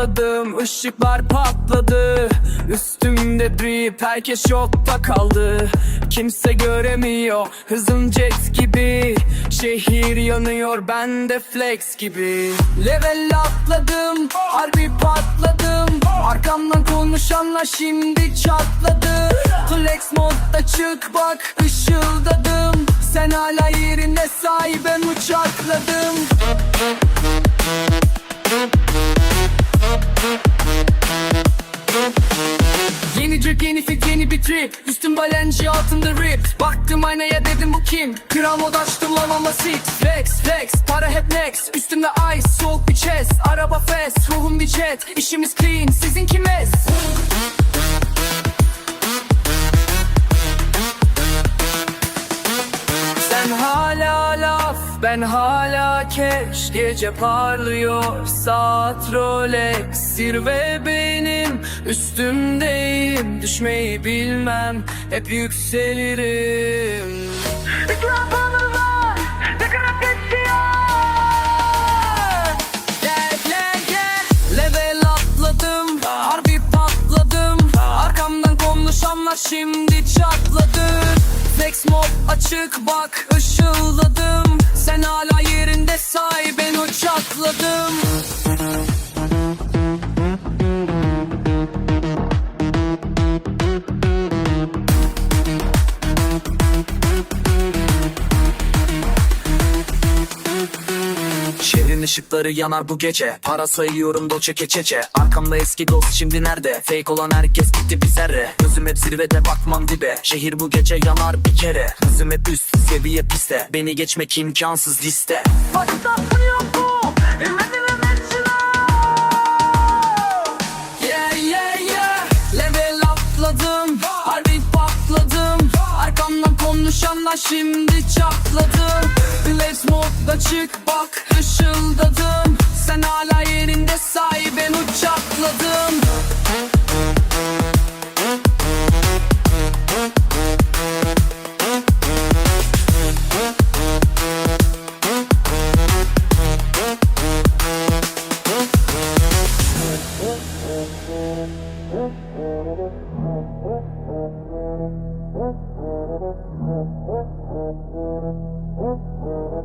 atladım ışıklar patladı. Üstümde drip herkes şokta kaldı. Kimse göremiyor hızım jet gibi. Şehir yanıyor ben de flex gibi. Level atladım harbi patladım. Arkamdan konuşanlar şimdi çatladı. Flex modda çık bak ışıldadım. Sen hala yerinde say ben uçakladım Drip yeni fit yeni bir trip. Üstüm balenci altında rip. Baktım aynaya dedim bu kim? Kral mod açtım lan ama sit. Flex flex para hep next. Üstümde ice soğuk bir chest. Araba fast ruhum bir jet. İşimiz clean sizinki mess Sen hala laf, ben hala keş. Gece parlıyor, saat Rolex. Zirve benim, üstümdeyim Düşmeyi bilmem, hep yükselirim. Gel gel gel. Level atladım Harbi patladım. Arkamdan konuşanlar şimdi çatladı. Flex mod açık bak ışıldadım Sen hala yerinde say ben uçakladım ışıkları yanar bu gece. Para sayıyorum dolce keçece Arkamda eski dost şimdi nerede? Fake olan herkes gitti bir zerre. Gözüm hep zirvede bakmam dibe. Şehir bu gece yanar bir kere. Hızım hep üst seviye piste. Beni geçmek imkansız liste. Arkamdan konuşanlar şimdi çatladı. Blaze modda çık bak ışıldadım